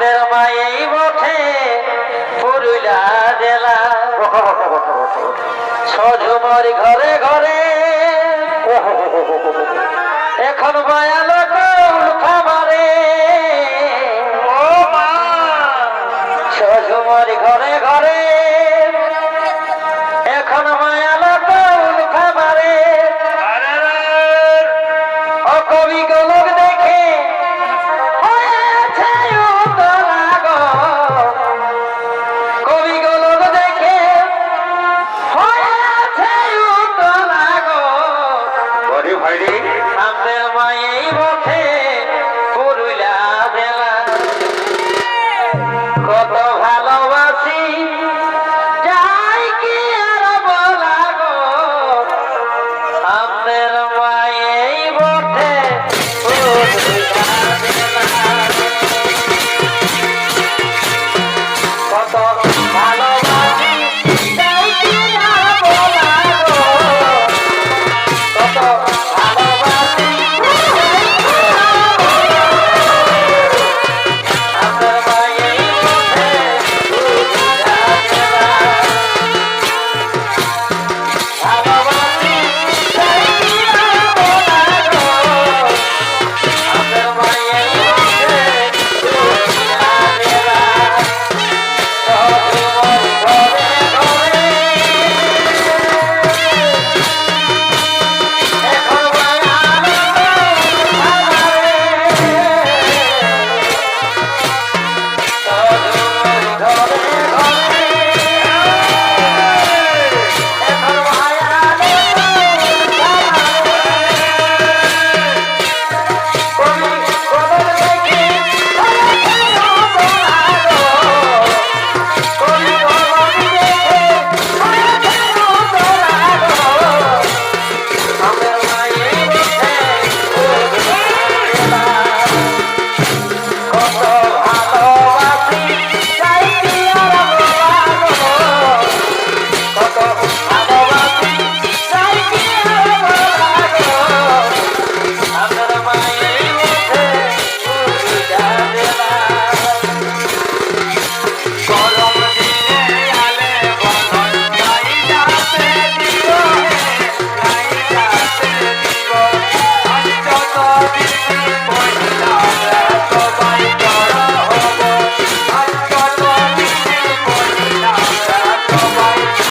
আমাদের মায়ের পথে পুরুলা জেলা। সজুমর ঘরে ঘরে। এখন মায়ালো কৌল খামারে সজুমর ঘরে ঘরে। আরে ভাই রে। আমাদের মায়ের পথে পুরুলা বেলা কত ভালো